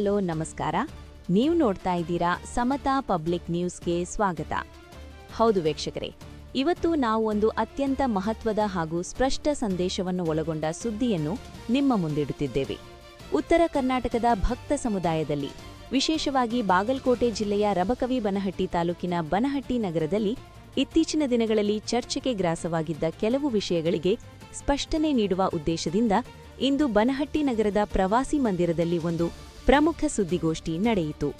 Hello, ನಮಸ್ಕಾರ. ನೀವು ನೋಡ್ತಾ ಇದ್ದೀರಾ ಸಮತಾ ಪಬ್ಲಿಕ್ ನ್ಯೂಸ್ಗೆ ಸ್ವಾಗತ. ಹೌದು ವೀಕ್ಷಕರೇ, ಇವತ್ತು ನಾವು ಒಂದು ಅತ್ಯಂತ ಮಹತ್ವದ ಹಾಗೂ ಸ್ಪಷ್ಟ ಸಂದೇಶವನ್ನು ಒಳಗೊಂಡ ಸುದ್ದಿಯನ್ನು ನಿಮ್ಮ ಮುಂದಿಡುತ್ತಿದ್ದೇವೆ. ಉತ್ತರ ಕರ್ನಾಟಕದ ಭಕ್ತ ಸಮುದಾಯದಲ್ಲಿ, ವಿಶೇಷವಾಗಿ ಬಾಗಲಕೋಟೆ ಜಿಲ್ಲೆಯ ರಬಕವಿ ಬನಹಟ್ಟಿ ತಾಲೂಕಿನ ಬನಹಟ್ಟಿ ನಗರದಲ್ಲಿ ಇತ್ತೀಚಿನ ದಿನಗಳಲ್ಲಿ ಚರ್ಚೆಗೆ ಗ್ರಾಸವಾಗಿದ್ದ ಕೆಲವು ವಿಷಯಗಳಿಗೆ ಸ್ಪಷ್ಟನೆ ನೀಡುವ ಉದ್ದೇಶದಿಂದ ಇಂದು ಬನಹಟ್ಟಿ ನಗರದ ಪ್ರವಾಸಿ ಮಂದಿರದಲ್ಲಿ ಒಂದು ಪ್ರಮುಖ ಸುದ್ದಿಗೋಷ್ಠಿ ನಡೆಯಿತು.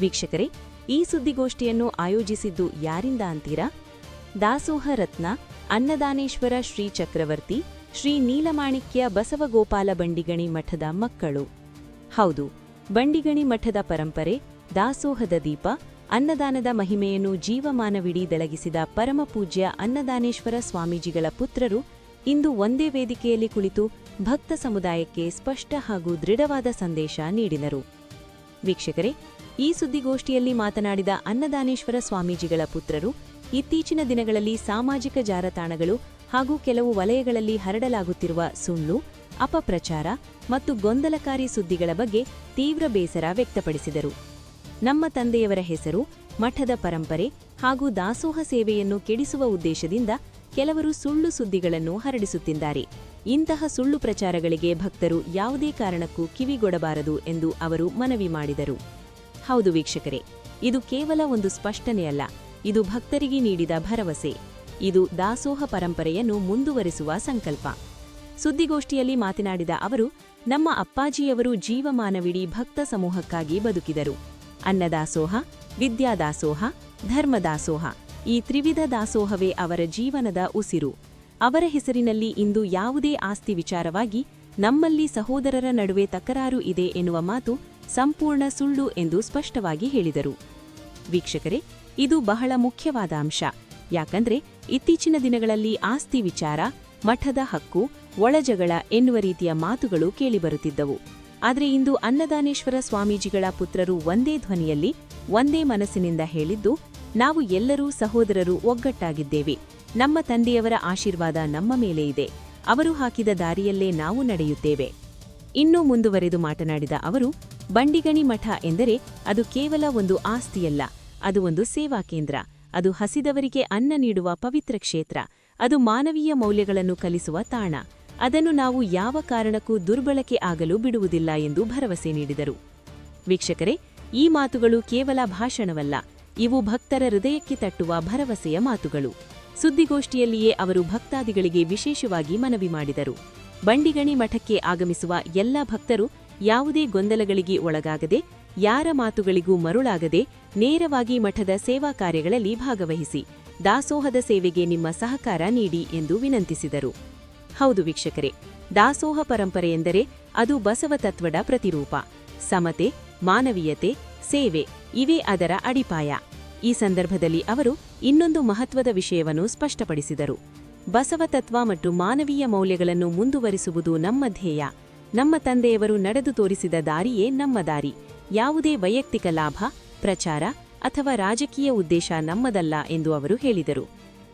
ವೀಕ್ಷಕರೇ, ಈ ಸುದ್ದಿಗೋಷ್ಠಿಯನ್ನು ಆಯೋಜಿಸಿದ್ದು ಯಾರಿಂದ ಅಂತೀರಾ? ದಾಸೋಹ ರತ್ನ, ಅನ್ನದಾನೇಶ್ವರ ಶ್ರೀ ಚಕ್ರವರ್ತಿ, ಶ್ರೀ ನೀಲಮಾಣಿಕ್ಯ ಬಸವಗೋಪಾಲ ಬಂಡಿಗಣಿ ಮಠದ ಮಕ್ಕಳು. ಹೌದು, ಬಂಡಿಗಣಿ ಮಠದ ಪರಂಪರೆ, ದಾಸೋಹದ ದೀಪ, ಅನ್ನದಾನದ ಮಹಿಮೆಯನ್ನು ಜೀವಮಾನವಿಡೀ ದೆಳಗಿಸಿದ ಪರಮಪೂಜ್ಯ ಅನ್ನದಾನೇಶ್ವರ ಸ್ವಾಮೀಜಿಗಳ ಪುತ್ರರು ಇಂದು ಒಂದೇ ವೇದಿಕೆಯಲ್ಲಿ ಕುಳಿತು ಭಕ್ತ ಸಮುದಾಯಕ್ಕೆ ಸ್ಪಷ್ಟ ಹಾಗೂ ದೃಢವಾದ ಸಂದೇಶ ನೀಡಿದರು. ವೀಕ್ಷಕರೇ, ಈ ಸುದ್ದಿಗೋಷ್ಠಿಯಲ್ಲಿ ಮಾತನಾಡಿದ ಅನ್ನದಾನೇಶ್ವರ ಸ್ವಾಮೀಜಿಗಳ ಪುತ್ರರು, ಇತ್ತೀಚಿನ ದಿನಗಳಲ್ಲಿ ಸಾಮಾಜಿಕ ಜಾಲತಾಣಗಳು ಹಾಗೂ ಕೆಲವು ವಲಯಗಳಲ್ಲಿ ಹರಡಲಾಗುತ್ತಿರುವ ಸುಳ್ಳು, ಅಪಪ್ರಚಾರ ಮತ್ತು ಗೊಂದಲಕಾರಿ ಸುದ್ದಿಗಳ ಬಗ್ಗೆ ತೀವ್ರ ಬೇಸರ ವ್ಯಕ್ತಪಡಿಸಿದರು. ನಮ್ಮ ತಂದೆಯವರ ಹೆಸರು, ಮಠದ ಪರಂಪರೆ ಹಾಗೂ ದಾಸೋಹ ಸೇವೆಯನ್ನು ಕೆಡಿಸುವ ಉದ್ದೇಶದಿಂದ ಕೆಲವರು ಸುಳ್ಳು ಸುದ್ದಿಗಳನ್ನು ಹರಡಿಸುತ್ತಿದ್ದಾರೆ. ಇಂತಹ ಸುಳ್ಳು ಪ್ರಚಾರಗಳಿಗೆ ಭಕ್ತರು ಯಾವುದೇ ಕಾರಣಕ್ಕೂ ಕಿವಿಗೊಡಬಾರದು ಎಂದು ಅವರು ಮನವಿ ಮಾಡಿದರು. ಹೌದು ವೀಕ್ಷಕರೇ, ಇದು ಕೇವಲ ಒಂದು ಸ್ಪಷ್ಟನೆಯಲ್ಲ ಇದು ಭಕ್ತರಿಗೆ ನೀಡಿದ ಭರವಸೆ. ಇದು ದಾಸೋಹ ಪರಂಪರೆಯನ್ನು ಮುಂದುವರಿಸುವ ಸಂಕಲ್ಪ. ಸುದ್ದಿಗೋಷ್ಠಿಯಲ್ಲಿ ಮಾತನಾಡಿದ ಅವರು, ನಮ್ಮ ಅಪ್ಪಾಜಿಯವರು ಜೀವಮಾನವಿಡೀ ಭಕ್ತ ಸಮೂಹಕ್ಕಾಗಿ ಬದುಕಿದರು. ಅನ್ನದಾಸೋಹ, ವಿದ್ಯಾದಾಸೋಹ, ಧರ್ಮದಾಸೋಹ. ಈ ತ್ರಿವಿಧ ದಾಸೋಹವೇ ಅವರ ಜೀವನದ ಉಸಿರು. ಅವರ ಹೆಸರಿನಲ್ಲಿ ಇಂದು ಯಾವುದೇ ಆಸ್ತಿ ವಿಚಾರವಾಗಿ ನಮ್ಮಲ್ಲಿ ಸಹೋದರರ ನಡುವೆ ತಕರಾರು ಇದೆ ಎನ್ನುವ ಮಾತು ಸಂಪೂರ್ಣ ಸುಳ್ಳು ಎಂದು ಸ್ಪಷ್ಟವಾಗಿ ಹೇಳಿದರು. ವೀಕ್ಷಕರೇ, ಇದು ಬಹಳ ಮುಖ್ಯವಾದ ಅಂಶ. ಯಾಕಂದ್ರೆ, ಇತ್ತೀಚಿನ ದಿನಗಳಲ್ಲಿ ಆಸ್ತಿ ವಿಚಾರ, ಮಠದ ಹಕ್ಕು, ಒಳಜಗಳ ಎನ್ನುವ ರೀತಿಯ ಮಾತುಗಳು ಕೇಳಿಬರುತ್ತಿದ್ದವು. ಆದರೆ ಇಂದು ಅನ್ನದಾನೇಶ್ವರ ಸ್ವಾಮೀಜಿಗಳ ಪುತ್ರರು ಒಂದೇ ಧ್ವನಿಯಲ್ಲಿ, ಒಂದೇ ಮನಸ್ಸಿನಿಂದ ಹೇಳಿದ್ದು ನಾವು ಎಲ್ಲರೂ ಸಹೋದರರು, ಒಗ್ಗಟ್ಟಾಗಿದ್ದೇವೆ. ನಮ್ಮ ತಂದೆಯವರ ಆಶೀರ್ವಾದ ನಮ್ಮ ಮೇಲೆ ಇದೆ. ಅವರು ಹಾಕಿದ ದಾರಿಯಲ್ಲೇ ನಾವು ನಡೆಯುತ್ತೇವೆ. ಇನ್ನೂ ಮುಂದುವರೆದು ಮಾತನಾಡಿದ ಅವರು, ಬಂಡಿಗಣಿ ಮಠ ಎಂದರೆ ಅದು ಕೇವಲ ಒಂದು ಆಸ್ತಿಯಲ್ಲ, ಅದು ಒಂದು ಸೇವಾ ಕೇಂದ್ರ. ಅದು ಹಸಿದವರಿಗೆ ಅನ್ನ ನೀಡುವ ಪವಿತ್ರ ಕ್ಷೇತ್ರ. ಅದು ಮಾನವೀಯ ಮೌಲ್ಯಗಳನ್ನು ಕಲಿಸುವ ತಾಣ. ಅದನ್ನು ನಾವು ಯಾವ ಕಾರಣಕ್ಕೂ ದುರ್ಬಳಕೆ ಆಗಲು ಬಿಡುವುದಿಲ್ಲ ಎಂದು ಭರವಸೆ ನೀಡಿದರು. ವೀಕ್ಷಕರೇ, ಈ ಮಾತುಗಳು ಕೇವಲ ಭಾಷಣವಲ್ಲ ಇವು ಭಕ್ತರ ಹೃದಯಕ್ಕೆ ತಟ್ಟುವ ಭರವಸೆಯ ಮಾತುಗಳು. ಸುದ್ದಿಗೋಷ್ಠಿಯಲ್ಲಿಯೇ ಅವರು ಭಕ್ತಾದಿಗಳಿಗೆ ವಿಶೇಷವಾಗಿ ಮನವಿ ಮಾಡಿದರು. ಬಂಡಿಗಣಿ ಮಠಕ್ಕೆ ಆಗಮಿಸುವ ಎಲ್ಲ ಭಕ್ತರು ಯಾವುದೇ ಗೊಂದಲಗಳಿಗೆ ಒಳಗಾಗದೆ, ಯಾರ ಮಾತುಗಳಿಗೂ ಮರುಳಾಗದೆ ನೇರವಾಗಿ ಮಠದ ಸೇವಾ ಕಾರ್ಯಗಳಲ್ಲಿ ಭಾಗವಹಿಸಿ, ದಾಸೋಹದ ಸೇವೆಗೆ ನಿಮ್ಮ ಸಹಕಾರ ನೀಡಿ ಎಂದು ವಿನಂತಿಸಿದರು. ಹೌದು ವೀಕ್ಷಕರೇ, ದಾಸೋಹ ಪರಂಪರೆ ಎಂದರೆ ಅದು ಬಸವ ತತ್ವದ ಪ್ರತಿರೂಪ. ಸಮತೆ, ಮಾನವೀಯತೆ ಸೇವೆ, ಇವೇ ಅದರ ಅಡಿಪಾಯ. ಈ ಸಂದರ್ಭದಲ್ಲಿ ಅವರು ಇನ್ನೊಂದು ಮಹತ್ವದ ವಿಷಯವನ್ನು ಸ್ಪಷ್ಟಪಡಿಸಿದರು. ಬಸವ ತತ್ವ ಮತ್ತು ಮಾನವೀಯ ಮೌಲ್ಯಗಳನ್ನು ಮುಂದುವರಿಸುವುದು ನಮ್ಮ ಧ್ಯೇಯ. ನಮ್ಮ ತಂದೆಯವರು ನಡೆದು ತೋರಿಸಿದ ದಾರಿಯೇ ನಮ್ಮ ದಾರಿ. ಯಾವುದೇ ವೈಯಕ್ತಿಕ ಲಾಭ, ಪ್ರಚಾರ ಅಥವಾ ರಾಜಕೀಯ ಉದ್ದೇಶ ನಮ್ಮದಲ್ಲ ಎಂದು ಅವರು ಹೇಳಿದರು.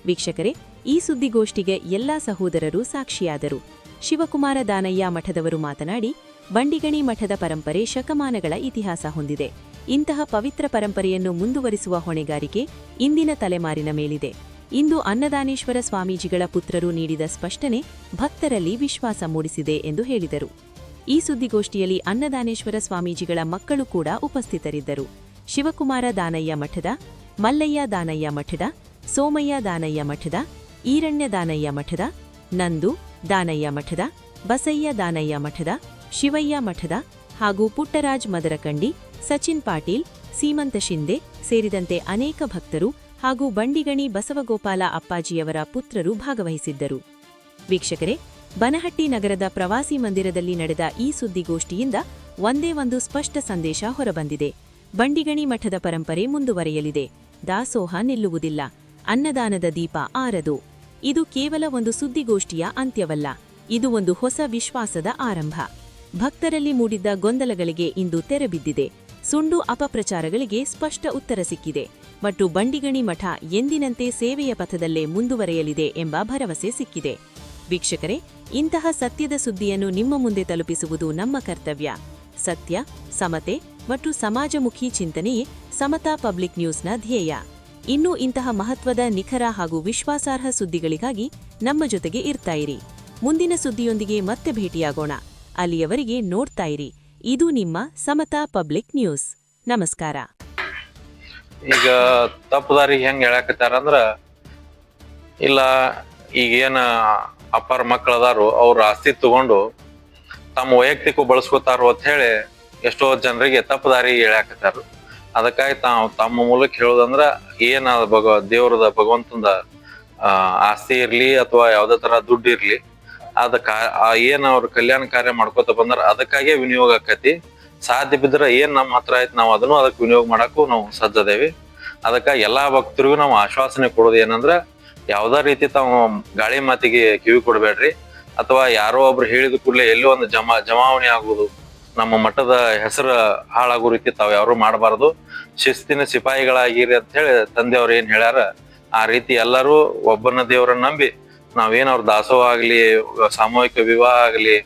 ವೀಕ್ಷಕರೇ, ಈ ಸುದ್ದಿಗೋಷ್ಠಿಗೆ ಎಲ್ಲಾ ಸಹೋದರರು ಸಾಕ್ಷಿಯಾದರು. ಶಿವಕುಮಾರ ದಾನಯ್ಯ ಮಠದವರು ಮಾತನಾಡಿ, ಬಂಡಿಗಣಿ ಮಠದ ಪರಂಪರೆ ಶಕಮಾನಗಳ ಇತಿಹಾಸ ಹೊಂದಿದೆ. ಇಂತಹ ಪವಿತ್ರ ಪರಂಪರೆಯನ್ನು ಮುಂದುವರಿಸುವ ಹೊಣೆಗಾರಿಕೆ ಇಂದಿನ ತಲೆಮಾರಿನ ಮೇಲಿದೆ. ಇಂದು ಅನ್ನದಾನೇಶ್ವರ ಸ್ವಾಮೀಜಿಗಳ ಪುತ್ರರು ನೀಡಿದ ಸ್ಪಷ್ಟನೆ ಭಕ್ತರಲ್ಲಿ ವಿಶ್ವಾಸ ಮೂಡಿಸಿದೆ ಎಂದು ಹೇಳಿದರು. ಈ ಸುದ್ದಿಗೋಷ್ಠಿಯಲ್ಲಿ ಅನ್ನದಾನೇಶ್ವರ ಸ್ವಾಮೀಜಿಗಳ ಮಕ್ಕಳು ಕೂಡ ಉಪಸ್ಥಿತರಿದ್ದರು. ಶಿವಕುಮಾರ ದಾನಯ್ಯ ಮಠದ, ಮಲ್ಲಯ್ಯ ದಾನಯ್ಯ ಮಠದ, ಸೋಮಯ್ಯ ದಾನಯ್ಯ ಮಠದ, ಈರಣ್ಯ ದಾನಯ್ಯ ಮಠದ, ನಂದು ದಾನಯ್ಯ ಮಠದ, ಬಸಯ್ಯ ದಾನಯ್ಯ ಮಠದ, ಶಿವಯ್ಯ ಮಠದ ಹಾಗೂ ಪುಟ್ಟರಾಜ್ ಮದರಕಂಡಿ ಸಚಿನ್ ಪಾಟೀಲ್, ಸೀಮಂತ ಶಿಂದೆ ಸೇರಿದಂತೆ ಅನೇಕ ಭಕ್ತರು ಹಾಗೂ ಬಂಡಿಗಣಿ ಬಸವಗೋಪಾಲ ಅಪ್ಪಾಜಿಯವರ ಪುತ್ರರು ಭಾಗವಹಿಸಿದ್ದರು. ವೀಕ್ಷಕರೇ, ಬನಹಟ್ಟಿ ನಗರದ ಪ್ರವಾಸಿ ಮಂದಿರದಲ್ಲಿ ನಡೆದ ಈ ಸುದ್ದಿಗೋಷ್ಠಿಯಿಂದ ಒಂದೇ ಒಂದು ಸ್ಪಷ್ಟ ಸಂದೇಶ ಹೊರಬಂದಿದೆ. ಬಂಡಿಗಣಿ ಮಠದ ಪರಂಪರೆ ಮುಂದುವರೆಯಲಿದೆ. ದಾಸೋಹ ನಿಲ್ಲುವುದಿಲ್ಲ. ಅನ್ನದಾನದ ದೀಪ ಆರದು. ಇದು ಕೇವಲ ಒಂದು ಸುದ್ದಿಗೋಷ್ಠಿಯ ಅಂತ್ಯವಲ್ಲ. ಇದು ಒಂದು ಹೊಸ ವಿಶ್ವಾಸದ ಆರಂಭ. ಭಕ್ತರಲ್ಲಿ ಮೂಡಿದ್ದ ಗೊಂದಲಗಳಿಗೆ ಇಂದು ತೆರೆಬಿದ್ದಿದೆ. ಸುಂಡು ಅಪಪ್ರಚಾರಗಳಿಗೆ ಸ್ಪಷ್ಟ ಉತ್ತರ ಸಿಕ್ಕಿದೆ. ಮತ್ತು ಬಂಡಿಗಣಿ ಮಠ ಎಂದಿನಂತೆ ಸೇವೆಯ ಪಥದಲ್ಲೇ ಮುಂದುವರೆಯಲಿದೆ ಎಂಬ ಭರವಸೆ ಸಿಕ್ಕಿದೆ. ವೀಕ್ಷಕರೇ, ಇಂತಹ ಸತ್ಯದ ಸುದ್ದಿಯನ್ನು ನಿಮ್ಮ ಮುಂದೆ ತಲುಪಿಸುವುದು ನಮ್ಮ ಕರ್ತವ್ಯ. ಸತ್ಯ, ಸಮತೆ ಮತ್ತು ಸಮಾಜಮುಖಿ ಚಿಂತನೆಯೇ ಸಮತಾ ಪಬ್ಲಿಕ್ ನ್ಯೂಸ್ನ ಧ್ಯೇಯ. ಇನ್ನೂ ಇಂತಹ ಮಹತ್ವದ ನಿಖರ ಹಾಗೂ ವಿಶ್ವಾಸಾರ್ಹ ಸುದ್ದಿಗಳಿಗಾಗಿ ನಮ್ಮ ಜೊತೆಗೆ ಇರ್ತಾಯಿರಿ ಇರಿ. ಮುಂದಿನ ಸುದ್ದಿಯೊಂದಿಗೆ ಮತ್ತೆ ಭೇಟಿಯಾಗೋಣ. ಅಲ್ಲಿಯವರೆಗೆ ನೋಡ್ತಾಯಿರಿ ಇದು ನಿಮ್ಮ ಸಮತಾ ಪಬ್ಲಿಕ್ ನ್ಯೂಸ್. ನಮಸ್ಕಾರ. ಈಗ ತಪ್ಪು ದಾರಿಗೆ ಹೆಂಗ್ ಹೇಳಕತ್ತಾರ ಅಂದ್ರ, ಇಲ್ಲ ಈಗೇನ ಅಪ್ಪಾರ ಮಕ್ಕಳದಾರು ಅವ್ರ ಆಸ್ತಿ ತಗೊಂಡು ತಮ್ಮ ವೈಯಕ್ತಿಕ ಬಳಸ್ಕೊತಾರು ಅಂತ ಹೇಳಿ ಎಷ್ಟೋ ಜನರಿಗೆ ತಪ್ಪು ದಾರಿ ಹೇಳಾಕತ್ತಾರ. ಅದಕ್ಕಾಗಿ ತಾವು ತಮ್ಮ ಮೂಲಕ ಹೇಳೋದಂದ್ರ ಏನ ಭಗವ ದೇವ್ರದ ಭಗವಂತಂದ ಆಸ್ತಿ ಇರ್ಲಿ ಅಥವಾ ಯಾವ್ದೇ ತರ ದುಡ್ಡು ಇರ್ಲಿ ಅದ ಆ ಏನ್ ಅವ್ರ ಕಲ್ಯಾಣ ಕಾರ್ಯ ಮಾಡ್ಕೋತ ಬಂದ್ರ ಅದಕ್ಕಾಗೆ ವಿನಿಯೋಗ ಆಕತಿ. ಸಾಧ್ಯ ಬಿದ್ರ ಏನ್ ನಮ್ಮ ಹತ್ರ ಐತಿ ನಾವು ಅದನ್ನು ಅದಕ್ಕೆ ವಿನಿಯೋಗ ಮಾಡಕ್ಕೂ ನಾವು ಸಜ್ಜದೇವಿ. ಅದಕ್ಕ ಎಲ್ಲಾ ಭಕ್ತರಿಗೂ ನಾವು ಆಶ್ವಾಸನೆ ಕೊಡೋದು ಏನಂದ್ರ ಯಾವ್ದೇ ರೀತಿ ತಾವು ಗಾಳಿ ಮಾತಿಗೆ ಕಿವಿ ಕೊಡಬೇಡ್ರಿ. ಅಥವಾ ಯಾರೋ ಒಬ್ರು ಹೇಳಿದ ಕೂಡಲೇ ಎಲ್ಲೋ ಒಂದು ಜಮಾ, ಜಮಾವಣೆ ಆಗುವುದು ನಮ್ಮ ಮಠದ ಹೆಸರು ಹಾಳಾಗೋ ರೀತಿ ತಾವು ಯಾರು ಮಾಡಬಾರದು. ಶಿಸ್ತಿನ ಸಿಪಾಯಿಗಳಾಗಿರಿ ಅಂತ ಹೇಳಿ ತಂದೆಯವ್ರು ಏನ್ ಹೇಳ್ಯಾರ, ಆ ರೀತಿ ಎಲ್ಲರೂ ಒಬ್ಬನ ದೇವರನ್ನ ನಂಬಿ ನಾವೇನ್ ಅವ್ರ ದಾಸೋಹ ಆಗ್ಲಿ, ಸಾಮೂಹಿಕ ವಿವಾಹ ಆಗ್ಲಿ,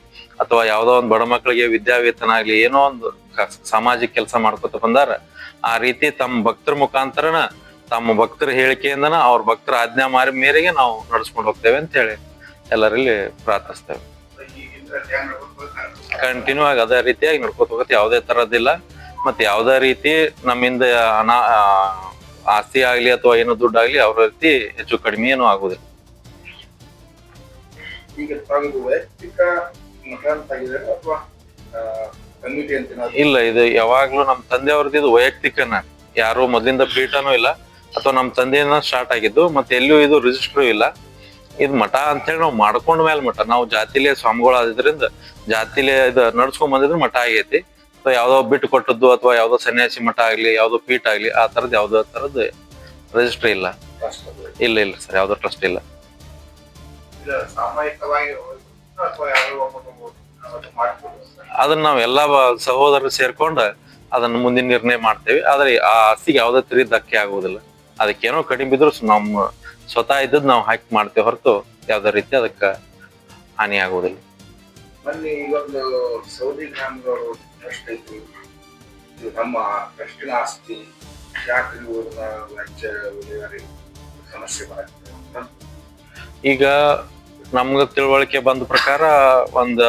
ಅಥವಾ ಯಾವ್ದೋ ಒಂದು ಬಡ ಮಕ್ಕಳಿಗೆ ವಿದ್ಯಾವೇತನ ಆಗ್ಲಿ, ಏನೋ ಒಂದು ಸಾಮಾಜಿಕ ಕೆಲಸ ಮಾಡ್ಕೊತ ಬಂದಾರ. ಆ ರೀತಿ ತಮ್ಮ ಭಕ್ತರ ಮುಖಾಂತರನ, ತಮ್ಮ ಭಕ್ತರ ಹೇಳಿಕೆಯಿಂದನ ಅವ್ರ ಭಕ್ತರ ಆಜ್ಞಾ ಮಾರಿ ಮೇರೆಗೆ ನಾವು ನಡ್ಸ್ಕೊಂಡು ಹೋಗ್ತೇವೆ ಅಂತ ಹೇಳಿ ಎಲ್ಲರಲ್ಲಿ ಪ್ರಾರ್ಥಿಸ್ತೇವೆ. ಕಂಟಿನ್ಯೂ ಆಗಿ ಅದೇ ರೀತಿಯಾಗಿ ನಡ್ಕೋತ ಹೋಗುತ್ತೆ. ಯಾವುದೇ ತರದಿಲ್ಲ ಮತ್ತೆ ಯಾವುದೇ ರೀತಿ ನಮ್ಮಿಂದ ಅನಾ ಆಸ್ತಿ ಆಗ್ಲಿ ಅಥವಾ ಏನೋ ದುಡ್ಡು ಆಗ್ಲಿ, ಅವ್ರ ರೀತಿ ಹೆಚ್ಚು ಕಡಿಮೆ ಏನೂ ಆಗುದಿಲ್ಲ. ಈಗ ತಾವಿದು ವೈಯಕ್ತಿಕ ಮಠ ಅಂತ ಆಗಿದ್ದಾರೆ ಅಥವಾ ಕಮ್ಯುನಿಟಿ ಅಂತ ಇಲ್ಲ ಇದು ಯಾವಾಗ್ಲೂ ನಮ್ ತಂದೆಯವ್ರದ್ದು ಇದು ವೈಯಕ್ತಿಕನ. ಯಾರು ಮೊದಲಿಂದ ಪೀಠನೂ ಇಲ್ಲ ಅಥವಾ ನಮ್ಮ ತಂದೆಯಿಂದ ಸ್ಟಾರ್ಟ್ ಆಗಿದ್ದು ಮತ್ತೆ ಎಲ್ಲೂ ಇದು ರಿಜಿಸ್ಟರ್ ಇಲ್ಲ. ಇದು ಮಠ ಅಂತ ಹೇಳಿ ನಾವು ಮಾಡ್ಕೊಂಡ ಮೇಲೆ ಮಠ. ನಾವು ಜಾತಿಲೇ ಸ್ವಾಮಿಗಳು ಆದ್ರಿಂದ ಜಾತಿಲೇ ಇದು ನಡ್ಸ್ಕೊಂಡ್ ಬಂದಿದ್ರೆ ಮಠ ಆಗೈತಿ. ಅಥವಾ ಯಾವ್ದೋ ಬಿಟ್ಟು ಕೊಟ್ಟದ್ದು ಅಥವಾ ಯಾವ್ದೋ ಸನ್ಯಾಸಿ ಮಠ ಆಗ್ಲಿ ಯಾವ್ದೋ ಪೀಠ ಆಗ್ಲಿ ಆ ತರದ್ ಯಾವ್ದೋ ತರದ್ ರಿಜಿಸ್ಟರ್ ಇಲ್ಲ. ಇಲ್ಲ ಇಲ್ಲ ಸರ್ ಯಾವ್ದೋ ಟ್ರಸ್ಟ್ ಇಲ್ಲ. ಅಥವಾ ಯಾರೋ ಮಾಡ್ಬೋದು ಅದನ್ನ ನಾವ್ ಎಲ್ಲಾ ಸಹೋದರರು ಸೇರ್ಕೊಂಡು ಅದನ್ನ ಮುಂದಿನ ನಿರ್ಣಯ ಮಾಡ್ತೇವೆ. ಆದ್ರೆ ಆ ಆಸ್ತಿಗೆ ಯಾವುದೇ ತೀರಿ ಧಕ್ಕೆ ಆಗುವುದಿಲ್ಲ. ಅದಕ್ಕೇನೋ ಕಡಿಮೆ ಬಿದ್ರು ಸ್- ನಮ್ಮ ಸ್ವತಃ ಇದ್ದದ್ ನಾವು ಹಾಕಿ ಮಾಡ್ತೇವೆ ಹೊರತು ಯಾವುದೇ ರೀತಿ ಅದಕ್ಕೆ ಹಾನಿ ಆಗುವುದಿಲ್ಲ. ಮೊನ್ನೆ ಈಗೊಂದು ಸೌದಿ ಗ್ರಾಮದವರು ಟ್ರಸ್ಟ್ ಐತಿ ಇದು ನಮ್ಮ ಟ್ರಸ್ಟಿನ ಆಸ್ತಿ ಯಾಕೆ ನೀವು ಅದನ್ನ ವೆಚ್ಚ ವಿಲೇವಾರಿ ಸಮಸ್ಯೆ ಬರುತ್ತೆ ಈಗ ನಮ್ಗ ತಿಳುವಳಿಕೆ ಬಂದ ಪ್ರಕಾರ ಒಂದ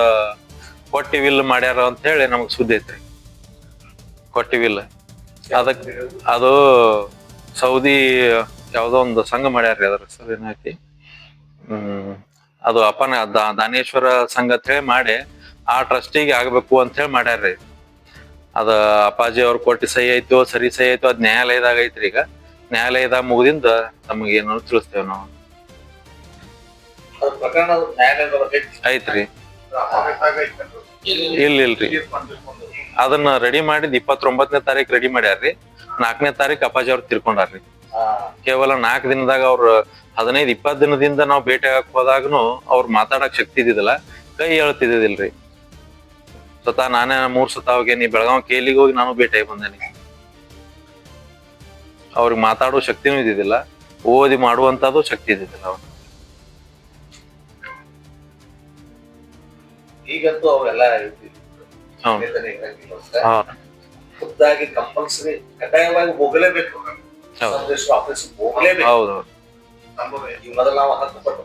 ಕೊಟ್ಟಿ ವಿಲ್ ಮಾಡ್ಯಾರ ಅಂತ ಹೇಳಿ ನಮಗ್ ಸುದ್ದಿ ಐತ್ರಿ. ಕೊಟ್ಟಿ ವಿಲ್. ಅದಕ್ ಅದು ಸೌದಿ ಯಾವುದೋ ಒಂದು ಸಂಘ ಮಾಡ್ಯಾರ್ರಿ ಅದ್ರ ಹೆಸರು ಏನೈತಿ ಹ್ಮ್, ಅದು ಅಪನ ದಾನೇಶ್ವರ ಸಂಘ ಅಂತ ಹೇಳಿ ಮಾಡಿ ಆ ಟ್ರಸ್ಟಿಗೆ ಆಗ್ಬೇಕು ಅಂತ ಹೇಳಿ ಮಾಡ್ಯಾರ್ರಿ. ಅದ ಅಪ್ಪಾಜಿ ಅವ್ರ ಕೊಟ್ಟಿ ಸಹಿ ಐತೋ ಸರಿ ಸಹಿ ಐತೋ ಅದ್ ನ್ಯಾಯಾಲಯದಾಗ ಐತ್ರಿ ಈಗ. ನ್ಯಾಯಾಲಯದಾಗ ಮುಗಿದಿಂದ ನಮಗೆ ಏನೋ ತಿಳಿಸ್ತೇವೆ ನಾವು. ಪ್ರಕರಣ. ಐತ್ರಿ. ಇಲ್ಲ ಇಲ್ರಿ ಅದನ್ನ ರೆಡಿ ಮಾಡಿದ್ ಇಪ್ಪತ್ತೊಂಬತ್ತನೇ ತಾರೀಕು ರೆಡಿ ಮಾಡ್ಯಾರ್ರಿ. ನಾಲ್ಕನೇ ತಾರೀಕು ಅಪ್ಪಾಜಿ ಅವ್ರು ತಿರ್ಕೊಂಡಾರ್ರಿ. ಆ, ಕೇವಲ ನಾಲ್ಕು ದಿನದಾಗ ಅವ್ರ ಹದಿನೈದು ಇಪ್ಪತ್ತು ದಿನದಿಂದ ನಾವು ಭೇಟಿ ಆಗಕ್ ಹೋದಾಗನು ಅವ್ರು ಮಾತಾಡಕ್ ಶಕ್ತಿ ಇದ್ದಿದ್ದಿಲ್ಲ. ಕೈ ಹೇಳ್ತಿದ್ದಿಲ್ರಿ ಸ್ವತಃ ನಾನೇ ಮೂರ್ ಸತ ಹೋಗೇನಿ ಬೆಳಗಾವ್ ಕೇಲಿಗೆ ಹೋಗಿ ನಾನು ಭೇಟಿಯಾಗಿ ಬಂದೇನಿ. ಅವ್ರಿಗೆ ಮಾತಾಡೋ ಶಕ್ತಿನೂ ಇದ್ದಿದ್ದಿಲ್ಲ. ಓದಿ ಮಾಡುವಂತದ್ದು ಶಕ್ತಿ ಇದ್ದಿದ್ದಿಲ್ಲ ಅವ್ರು ಈಗಂತೂ ಅವೆಲ್ಲ. ವೇತನ ಇರಂಗಿಲ್ಲ ಖುದ್ದಾಗಿ ಕಂಪಲ್ಸರಿ ಕಡ್ಡಾಯವಾಗಿ ಹೋಗಲೇಬೇಕು. ಆಫೀಸ್ ಹೋಗಲೇಬೇಕು. ಈ ಮೊದಲ ನಾವು ಹತ್ತು ಪಟ್ಟು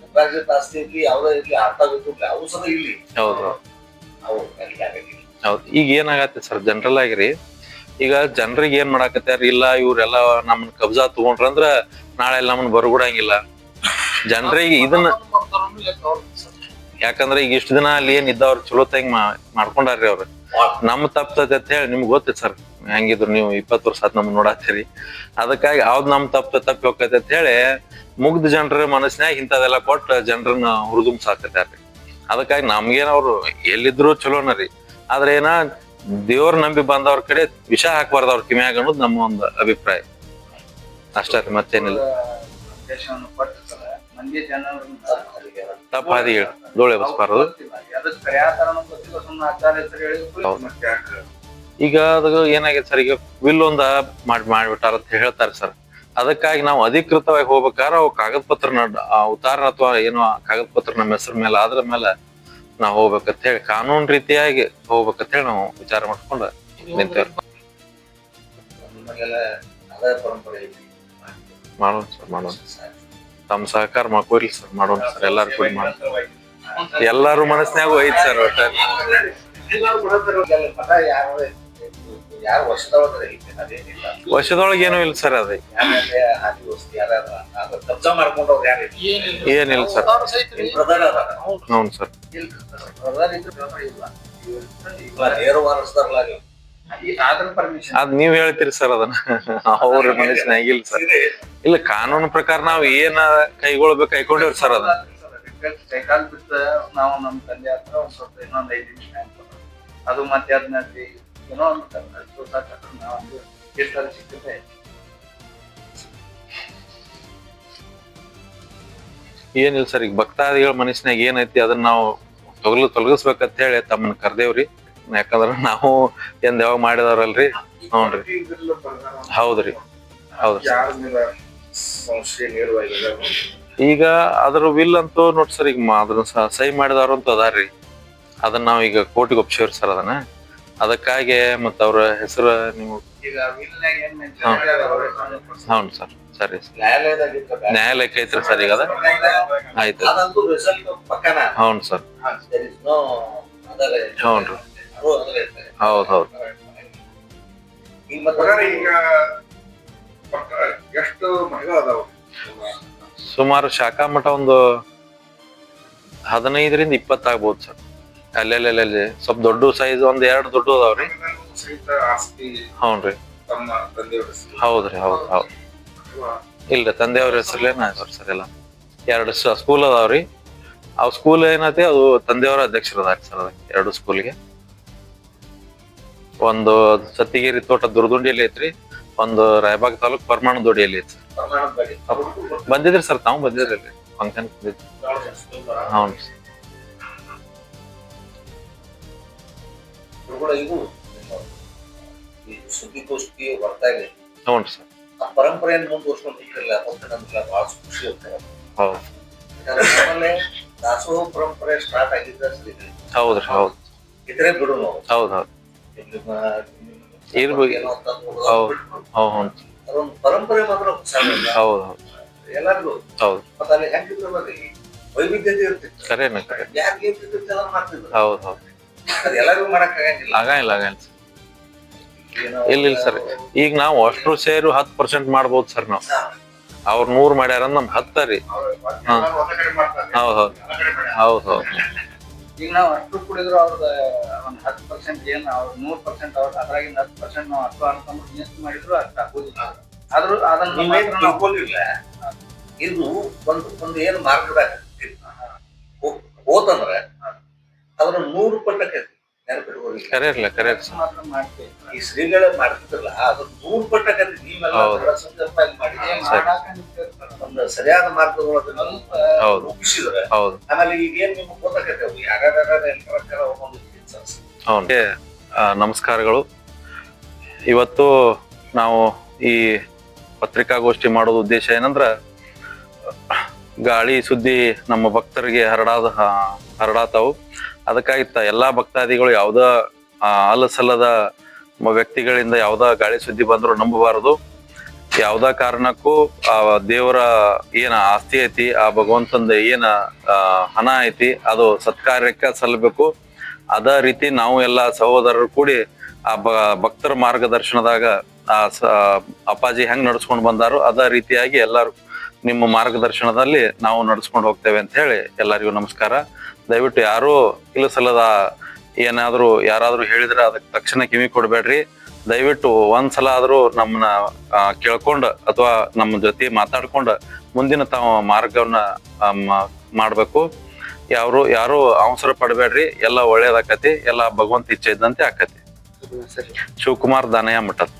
ಪುತ್ರ ಆಸ್ತಿ ಇರ್ಲಿ ಯಾವುದೇ ಇರ್ಲಿ ಆಟ ಆಗುತ್ತೆ ಅವು ಸಹ ಇಲ್ಲಿ ಹೌದು. ಅವು. ಹೌದು. ಈಗ ಏನಾಗತ್ತೆ ಸರ್ ಜನರಲ್ ಆಗಿರಿ ಈಗ ಜನರಿಗೆ ಏನ್ ಮಾಡಾಕತ್ತಾರ ಇಲ್ಲ ಇವ್ರೆಲ್ಲ ನಮ್ಮನ್ನ ಕಬ್ಜಾ ತಗೊಂಡ್ರಂದ್ರ ನಾಳೆ ನಮ್ಮನ್ನ ಬರಗುಡಂಗಿಲ್ಲ ಜನರಿಗೆ ಇದನ್ನ ಯಾಕಂದ್ರೆ ಈಗ ಇಷ್ಟು ದಿನ ಅಲ್ಲಿ ಏನ್ ಇದ್ದವ್ರು ಚಲೋ ತಂಗ್ ಮಾಡ್ಕೊಂಡಾರ್ರಿ ಅವ್ರು ನಮ್ ತಪ್ತೈತೆ ಅಂತ ಹೇಳಿ ನಿಮ್ಗೆ ಗೊತ್ತೈತೆ ಸರ್ ಹೆಂಗಿದ್ರು ನೀವು ಇಪ್ಪತ್ತು ವರ್ಷ ಆತ್ ನಮ್ಮನ್ನ ನೋಡಾತೀರಿ ಅದಕ್ಕಾಗಿ ಯಾವ್ದು ನಮ್ ತಪ್ಪ ತಪ್ಪಿ ಹೋಗ್ತೈತೆ ಅಂತ ಹೇಳಿ ಮುಗ್ಧ ಜನರ ಮನಸ್ಸಿನಾಗ ಇಂಥದೆಲ್ಲ ಕೊಟ್ಟು ಜನರನ್ನ ಹುರಿದುಂಬ್ಸಾಕತ್ಯಾರ್ರಿ ಅದಕ್ಕಾಗಿ ನಮ್ಗೇನ ಅವ್ರು ಎಲ್ಲಿದ್ರು ಚಲೋನ ರೀ ಆದ್ರೆ ಏನ ದೇವ್ರ ನಂಬಿ ಬಂದವ್ರ ಕಡೆ ವಿಷ ಹಾಕ್ಬಾರ್ದು ಅವ್ರ ಕಿಮ್ಯಾಗ ಅನ್ನೋದು ನಮ್ಮ ಒಂದು ಅಭಿಪ್ರಾಯ ಅಷ್ಟೇ ಮತ್ತೇನಿಲ್ಲ ಸಂದೇಶವನ್ನು ಕೊಟ್ಟಿರ್ತಾರೆ. ಮಂದಿ ಜನರನ್ನ ಅಲ್ಲಿಗೆ ತಪ್ಪ ಹಾದಿ ಹೇಳಿ. ಧೂಳೆ ಬಸ್ಬಾರದು ಅದಕ್ಕೆ ಕರೆಯಾತರನೂ ಗೊತ್ತಿಲ್ಲ, ಸುಮ್ನೆ ಆಚಾರ್ಯ ಹೆಸರು ಹೇಳಿದ್ರು ಹೌದು. ಮತ್ತೆ ಯಾಕೆ? ಈಗ ಅದು ಏನಾಗೈತೆ ಸರ್? ಈಗ ವಿಲ್ ಒಂದ ಮಾಡಿ ಮಾಡ್ಬಿಟ್ಟಾರ ಅಂತ ಹೇಳ್ತಾರೆ ಸರ್. ಅದಕ್ಕಾಗಿ ನಾವು ಅಧಿಕೃತವಾಗಿ ಹೋಗ್ಬೇಕಾದ್ರೆ ಅವು ಕಾಗದ ಪತ್ರ ನಡ್- ಅಥವಾ ಏನೋ ಕಾಗದ ಪತ್ರ ನಮ್ಮ ಹೆಸರು ಮೇಲೆ ಅದ್ರ ಮೇಲೆ ನಾವು ಹೋಗ್ಬೇಕಂತ ಹೇಳಿ ಕಾನೂನು ರೀತಿಯಾಗಿ ಹೋಗ್ಬೇಕಂತ ಹೇಳಿ ನಾವು ವಿಚಾರ ಮಾಡ್ಕೊಂಡು ಐತಿ. ಮಾಡೋಣ ಸರ್ ಮಾಡೋಣ. ತಮ್ಮ ಸಹಕಾರ ಮಾಡ್ಕೋರಿ ಸರ್ ಮಾಡೋಣ ಸರ್ ಎಲ್ಲಾರು ಕೂಡ ಮಾಡೋಣ ಎಲ್ಲಾರು ಮನಸ್ಸಿನಾಗ ಐತಿ ಸರ್ ಒಟ್ಟ ವರ್ಷದೊಳಗೆ ಏನೂ ಇಲ್ಲ ಸರ್ ಅದೇ ಏನಿಲ್ಲ ಸರ್ ಹ್ಞೂ ಸರ್ ಅದ್ ನೀವ್ ಹೇಳ್ತೀರಿ ಸರ್ ಅದನ್ನ. ಅವ್ರ ಮನುಷ್ಯನ ಆಗಿಲ್ಲ ಸರ್. ಇಲ್ಲ ಕಾನೂನು ಪ್ರಕಾರ ನಾವ್ ಏನ ಕೈಗೊಳ್ಬೇಕು ಕೈಕೊಂಡಿವ್ರಿ ಸರ್ ಅದನ್ನ. ಕೈಕಾಲ್ ಬಿಟ್ಟ ನಾವು ನಮ್ಮ ತಂದೆ ಹತ್ರ ಒಂದ್ ಸ್ವಲ್ಪ ಇನ್ನೊಂದ್ ಐದು ನಿಮಿಷ. ಅದು ಮತ್ತೆ ಅದನ್ನ ಏನೋ ಒಂದು ಸಾಕಾದ್ರೆ ನಾವು ಎಷ್ಟಾದ್ರು ಸಿಕ್ಕತ್ತೆ ಏನಿಲ್ಲ ಸರ್ ಈಗ ಭಕ್ತಾದಿಗಳ ಮನಸ್ಸಿನಾಗ ಏನೈತಿ ಅದನ್ನ ನಾವು ತೊಗಲು ತೊಲಗಿಸ್ಬೇಕಂತ ಹೇಳಿ ತಮ್ಮನ್ನ ಕರ್ದೇವ್ರಿ. ಯಾಕಂದ್ರ ನಾವು ಎಂದ ಯಾವಾಗ ಮಾಡಿದವ್ರಲ್ರಿ? ಹ್ಞೂನ್ರಿ. ಹೌದ್ರಿ ಹೌದ್ರಿ. ಈಗ ಅದ್ರ ವಿಲ್ ಅಂತೂ ನೋಡಿ ಸರ್, ಈಗ ಅದನ್ನ ಸಹಿ ಮಾಡಿದವ್ರು ಅಂತ ಅದಾರ್ರಿ. ಅದನ್ನ ನಾವು ಈಗ ಕೋರ್ಟಿಗೆ ಒಪ್ಸಿವ್ರಿ ಸರ್ ಅದನ್ನ. ಅದಕ್ಕಾಗಿ ಮತ್ತ ಅವ್ರ ಹೆಸರು ನೀವು ಈಗ ವಿಲ್ನಾಗ ಏನ್ mention ಹಾ. ಮಾಡ್ಯಾರ ಅವ್ರೇ ಸಂಬಂಧಪಟ್ಟ ಹೌನ್ ಸರ್ ಸರಿ. ನ್ಯಾಯಾಲಯಕ್ಕೆ ಐತ್ರಿ ಸರ್ ಈಗ ಅದ. ಆಯ್ತು ಹೌದು ಹೌನ್ ಸರ್. ಹೌನ್ರಿ ಹೌದು ಎಷ್ಟು ಸುಮಾರು ಶಾಖಾ ಮಠ ಒಂದು ಹದಿನೈದರಿಂದ ಇಪ್ಪತ್ತು ಆಗ್ಬೋದು ಸರ್. ಅಲ್ಲೆಲ್ಲೆಲ್ಲೆಲ್ಲಿ ಸ್ವಲ್ಪ ದೊಡ್ಡ ಸೈಜ್ ಒಂದ್ ಎರಡು ದೊಡ್ಡ ಅದಾವ್ರಿ. ಹೌನ್ರಿ. ಹೌದ್ರಿ ಹೌದ್ ಹೌದು. ಇಲ್ರಿ ತಂದೆಯವ್ರ ಹೆಸರ್ಲೇನ ಅದಾವ್ರಿ ಸರ್ ಎಲ್ಲ. ಎರಡು ಸ್ಕೂಲ್ ಅದಾವ್ರಿ. ಅವ್ ಸ್ಕೂಲ್ ಏನೈತಿ ಅದು ತಂದೆಯವರ ಅಧ್ಯಕ್ಷರು ಅದಾರಿ ಸರ್ ಅದಕ್ಕೆ ಎರಡು ಸ್ಕೂಲ್ಗೆ ಒಂದು ಸತ್ತಿಗೇರಿ ತೋಟ ದುರ್ದುಂಡಿಯಲ್ಲಿ ಐತ್ರಿ. ಒಂದು ರಾಯಬಾಗ್ ತಾಲೂಕ್ ಪರಮಾಣ ದೊಡಿಯಲ್ಲಿ ಐತಿ ಬಂದಿದ್ರಿ ಸರ್ ತಾವು ಬಂದಿದ್ರಿ ಫಂಕ್ಷನ್ ಹೌನ್ ಸುದ್ದಿಗೋಷ್ಠಿ ಬರ್ತಾ ಇದೆ. ಹ್ಞೂ ಸರ್. ಆ ಪರಂಪರೆಯನ್ನು ನಮ್ಗೆ ಬಹಳ ಖುಷಿ ಹೌದು. ದಾಸೋಹ ಪರಂಪರೆ ಸ್ಟಾರ್ಟ್ ಆಗಿದ್ದ ಹೌದ್ರಿ ಹೌದು ಇದ್ರೆ ಬಿಡು ಹೌದು ಹೌದು. ಇರ್ಬೇಕು. ಹೌದು. ಹೌದು ಪರಂಪರೆ ಮಾತ್ರ ಹೌದು ಹೌದು. ಎಲ್ಲರಿಗೂ. ಹೌದು. ಮತ್ತೆ ಅಲ್ಲಿ ಹೆಂಗಿದ್ರು ಬರ್ರಿ ವೈವಿಧ್ಯತೆ ಇರ್ತಿತ್ತು. ಕರೇನ ಕರೆ ಇರ್ತಿತ್ತು ಮಾಡ್ತಿದ್ರು. ಹೌದು ಹೌದು. ಎಲ್ಲರಿಗೂ ಮಾಡಕ್ ಆಗಂಗಿಲ್ಲ. ಆಗಂಗಿಲ್ಲ ಇಲ್ಲ ಇಲ್ಲ ಸರ್. ಈಗ ನಾವು ಅಷ್ಟು ಸೇರು ಹತ್ತು ಪರ್ಸೆಂಟ್ ಮಾಡ್ಬೋದು ಸರ್ ನಾವು. ಅವ್ರು ನೂರು ಮಾಡ್ಯಾರ ನಮ್ ಹತ್ತ ರೀ ಹಾ. ಒಂದ ಕಡೆ ಮಾಡ್ತಾರೆ. ಹೌದು ಹೌದು. ಹೌದು ಹೌದು. ಈಗ ನಾವು ಅಷ್ಟು ಕುಡಿದ್ರು ಅವ್ರದ್ದು ಒಂದು ಹತ್ತು ಪರ್ಸೆಂಟ್ ಏನು ಅವ್ರ ನೂರು ಪರ್ಸೆಂಟ್ ಅವ್ರ ಅದ್ರಾಗಿಂದ ಹತ್ತು ಪರ್ಸೆಂಟ್ ನಾವು ಅಷ್ಟು ಅನ್ಕೊಂಡು ಎಷ್ಟು ಮಾಡಿದ್ರು ಅಷ್ಟು ಆಗೋದಿಲ್ಲ. ಆದ್ರೂ ಅದನ್ನ ಮಾತ್ರ ಇದು ಒಂದು ಒಂದು ಏನು ಮಾರ್ಗದಾಗ ಹೋತಂದ್ರೆ ಅದ್ರ ನೂರು ಪಟ್ಟಕ್ಕೆ ನೆನಪಿಟ್ಕೊಳ್ಳಿ ಮಾತ್ರ ಮಾಡ್ತೇವೆ ಈ ಶ್ರೀಗಳೇ ಮಾಡ್ತಿದ್ರಲ್ಲ ಅದ್ರ ನೂರು ಪಟ್ಟಕ್ಕೆ ನೀವೆಲ್ಲ ಸಂದರ್ಭ ಮಾಡಿ. ಮಾಡಾಕ. ಒಂದು ಸರಿಯಾದ ಮಾರ್ಗದೊಳಗೆ ಹೌದು. ರೂಪಿಸಿದ್ರೆ ಹೌದು. ಆಮೇಲೆ ಈಗ ಏನ್ ನಿಮ್ಗೆ ಗೊತ್ತಾಗತ್ತೆ ಯಾರ್ಯಾರ ಒಂದೊಂದು ನಮಸ್ಕಾರಗಳು. ಇವತ್ತು ನಾವು ಈ ಪತ್ರಿಕಾಗೋಷ್ಠಿ ಮಾಡೋದು ಉದ್ದೇಶ ಏನಂದ್ರ ಗಾಳಿ ಸುದ್ದಿ ನಮ್ಮ ಭಕ್ತರಿಗೆ ಹರಡಾದ ಹರಡಾತಾವು. ಅದಕ್ಕಾಗಿ ತ- ಎಲ್ಲಾ ಭಕ್ತಾದಿಗಳು ಯಾವ್ದ ಅಲಸಲ್ಲದ ವ್ಯಕ್ತಿಗಳಿಂದ ಯಾವ್ದ ಗಾಳಿ ಸುದ್ದಿ ಬಂದ್ರು ನಂಬಬಾರದು. ಯಾವ್ದ ಕಾರಣಕ್ಕೂ ಆ ದೇವರ ಏನ ಆಸ್ತಿ ಐತಿ, ಆ ಭಗವಂತಂದ ಏನ ಹಣ ಐತಿ, ಅದು ಸತ್ಕಾರ್ಯಕ್ಕೆ ಸಲ್ಲಬೇಕು. ಅದ ರೀತಿ ನಾವು ಎಲ್ಲ ಸಹೋದರರು ಕೂಡಿ ಆ ಭಕ್ತರ ಮಾರ್ಗದರ್ಶನದಾಗ ಆ ಅಪ್ಪಾಜಿ ಹೆಂಗ್ ನಡ್ಸ್ಕೊಂಡು ಬಂದಾರು ಅದ ರೀತಿಯಾಗಿ ಎಲ್ಲಾರು ನಿಮ್ಮ ಮಾರ್ಗದರ್ಶನದಲ್ಲಿ ನಾವು ನಡ್ಸ್ಕೊಂಡು ಹೋಗ್ತೇವೆ ಅಂತ ಹೇಳಿ ಎಲ್ಲರಿಗೂ ನಮಸ್ಕಾರ. ದಯವಿಟ್ಟು ಯಾರು ಇಲ್ಲ ಸಲ್ಲದ ಏನಾದರೂ ಯಾರಾದರೂ ಹೇಳಿದ್ರೆ ಅದಕ್ಕೆ ತಕ್ಷಣ ಕಿವಿ ಕೊಡ್ಬೇಡ್ರಿ. ದಯವಿಟ್ಟು ಒಂದ್ಸಲ ಆದರೂ ನಮ್ಮನ್ನ ಕೇಳ್ಕೊಂಡು ಅಥವಾ ನಮ್ಮ ಜೊತೆ ಮಾತಾಡ್ಕೊಂಡು ಮುಂದಿನ ತಾವು ಮಾರ್ಗವನ್ನ ಮಾಡ್ಬೇಕು. ಯಾರು ಯಾರು ಅವಸರ ಪಡಬೇಡ್ರಿ. ಎಲ್ಲ ಒಳ್ಳೇದಾಕತಿ. ಎಲ್ಲ ಭಗವಂತ ಇಚ್ಛೆ ಇದ್ದಂತೆ ಆಕತಿ. ಶಿವಕುಮಾರ್ ದಾನಯ್ಯ ಮಠದ್